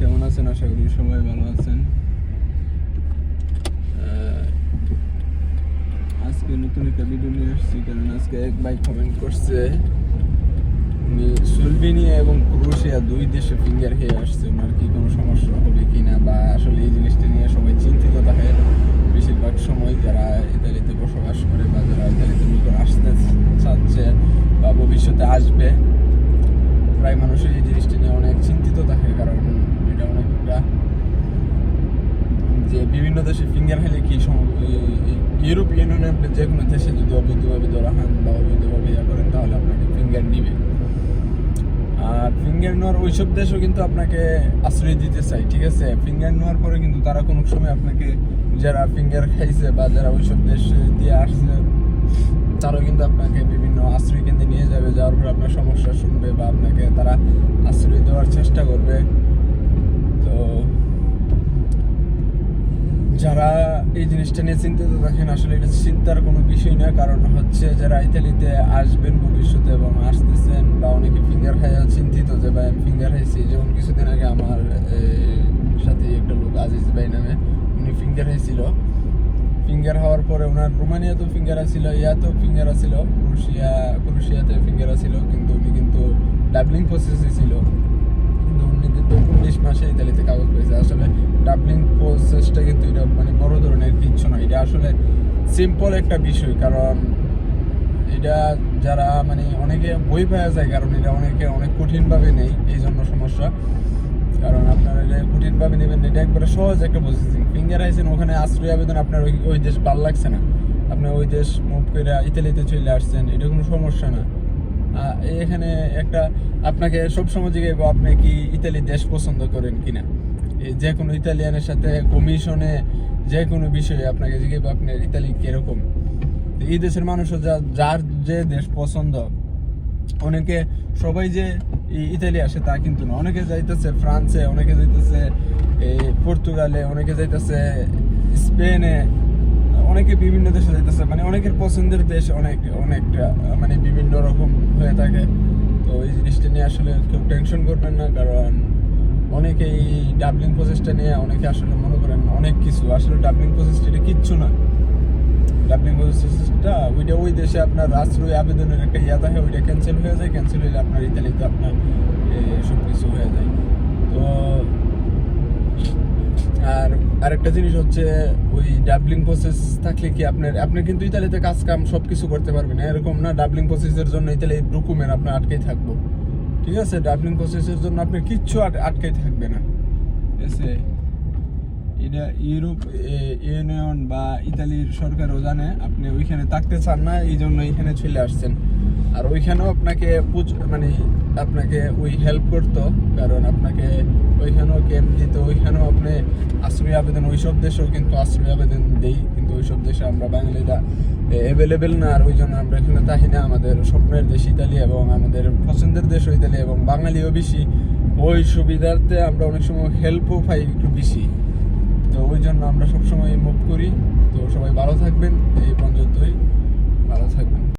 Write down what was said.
কেমন আছেন? আশা করি সবাই ভালো আছেন। আজকে নতুন একটা ভিডিও নিয়ে আসছি, কারণ আজকে এক ভাই কমেন্ট করছে। উনি এবং ক্রোশিয়া দুই দেশে ফিঙ্গার খেয়ে আসছে, ওনার কি কোনো সমস্যা হবে কি না বা আসলে এই জিনিসটা নিয়ে সবাই চিন্তিত থাকে। বেশিরভাগ সময় যারা ইতালিতে বসবাস করে বা যারা ইতালিতে নতুন আসতে চাচ্ছে বা ভবিষ্যতে আসবে প্রায় মানুষের এই জিনিসটা নিয়ে অনেক চিন্তিত থাকে কারণ এটা অনেকটা যে বিভিন্ন দেশে ফিঙ্গার খেলে কি ইউরোপিয়ান আপনি যে কোনো দেশে যদি অবৈধভাবে ধরা হন বা অবৈধভাবে ইয়া করেন, তাহলে আপনাকে ফিঙ্গার নিবে। আর ফিঙ্গার নেওয়ার ওইসব দেশও কিন্তু আপনাকে আশ্রয় দিতে চাই ঠিক আছে? ফিঙ্গার নেওয়ার পরে কিন্তু তারা কোনো সময় আপনাকে যারা ফিঙ্গার খাইছে বা যারা ওইসব দেশ দিয়ে আসছে, তারাও কিন্তু আপনাকে বিভিন্ন আশ্রয় কেন্দ্রে নিয়ে যাবে, যাওয়ার পরে আপনার সমস্যা শুনবে বা আপনাকে তারা আশ্রয় দেওয়ার চেষ্টা করবে তো যারা এই জিনিসটা নিয়ে চিন্তিত থাকেন, আসলে এটা চিন্তার কোনো বিষয় না কারণ হচ্ছে যারা ইতালিতে আসবেন ভবিষ্যতে এবং আসতেছেন বা অনেকে ফিঙ্গার খাইয়া চিন্তিত যে, ভাই, আমি ফিঙ্গার খাইছি। যেমন কিছুদিন আগে আমার সাথে একটা লোক, আজিজ ভাই নামে, উনি ফিঙ্গার খাইছিল। ফিঙ্গার হওয়ার পরে ওনার রোমানিয়াতেও ফিঙ্গার আছিল, ইয়াতেও ফিঙ্গার আছিল, ক্রুশিয়া, ক্রুশিয়াতে ফিঙ্গার আছিল, কিন্তু উনি কিন্তু ডাবলিং প্রসেসে ছিল। কিন্তু উনি কিন্তু উনিশ মাসে ইতালিতে কাগজ পেয়েছে আসলে ডাবলিং প্রসেসটা কিন্তু এটা মানে বড় ধরনের কিচ্ছু না এটা আসলে সিম্পল একটা বিষয়, কারণ এটা যারা মানে অনেকে বই পাওয়া যায়, কারণ এটা অনেকে অনেক কঠিনভাবে নেই এই জন্য সমস্যা। কারণ আপনারা এটা কঠিনভাবে নেবেন এটা একবারে সহজ একটা প্রসেসিং ফিঙ্গার আইসেন ওখানে আশ্রয় আবেদন আপনার ওই ওই দেশ ভালো লাগছে না। আপনার ওই দেশ মুভ করে ইতালিতে চলে আসছেন, এটা কোনো সমস্যা না। এখানে একটা আপনাকে সব সময় জিজ্ঞাসা আপনি কি ইতালি দেশ পছন্দ করেন কিনা? যে কোনো ইতালিয়ানের সাথে কমিশনে যে কোনো বিষয়ে আপনাকে জিজ্ঞাসা আপনার ইতালি কীরকম? তো এই দেশের মানুষও যা, যার যে দেশ পছন্দ, অনেকে সবাই যে ইতালি আসে তা কিন্তু না। অনেকে যাইতেছে ফ্রান্সে, অনেকে যাইতেছে পর্তুগালে, অনেকে যাইতেছে স্পেনে অনেকে বিভিন্ন দেশে যাইতেছে মানে অনেকের পছন্দের দেশ অনেক, অনেকটা মানে বিভিন্ন রকম হয়ে থাকে। তো এই জিনিসটা নিয়ে আসলে কেউ টেনশন করবেন না, কারণ অনেকে এই ডাবলিং প্রসেসটা নিয়ে অনেকে আসলে মনে করেন অনেক কিছু। আসলে ডাবলিং প্রসেসটা কিচ্ছু না। ডাবলিং প্রসেসটা ওইটা ওই দেশে আপনার আশ্রয়, আবেদনের একটা ইয়া থাকে, ওইটা ক্যান্সেল হয়ে যায়। ক্যান্সেল হলে আপনার ইতালিতে আপনার সব কিছু হয়ে যায় তো আর আরেকটা জিনিস হচ্ছে, ওই ডাবলিং প্রসেস থাকলে কি আপনার আপনি কিন্তু ইতালিতে কাজ কাম সব কিছু করতে পারবেন। এরকম না ডাবলিং প্রসেসের জন্য ইতালি ডকুমেন্ট আপনার আটকেই থাকব। ঠিক আছে? ডাবলিং প্রসেসের জন্য আপনি কিচ্ছু আট- আটকাই থাকবে না। আছে এটা ইউরোপ ইউনিয়ন বা ইতালির সরকারও জানে, আপনি ওইখানে থাকতে চান না এই জন্য এখানে চলে আসছেন। আর ওইখানেও আপনাকে মানে আপনাকে ওই হেল্প করতো, কারণ আপনাকে ওইখানেও ক্যাম্প দিত, ওইখানেও আপনি আশ্রয় আবেদন, ওইসব দেশেও কিন্তু আশ্রয় আবেদন দেই, কিন্তু ওইসব দেশে আমরা বাঙালিরা অ্যাভেলেবেল না, আর ওই জন্য আমরা এখানে থাকি না, আমাদের স্বপ্নের দেশ ইতালি এবং আমাদের পছন্দের দেশ ইতালি এবং বাঙালিও বেশি। ওই সুবিধার্থে আমরা অনেক সময় হেল্পও পাই একটু বেশি। তো ওই জন্য আমরা সবসময় মুভ করি। তো সবাই ভালো থাকবেন, এই পর্যন্তই। ভালো থাকবেন।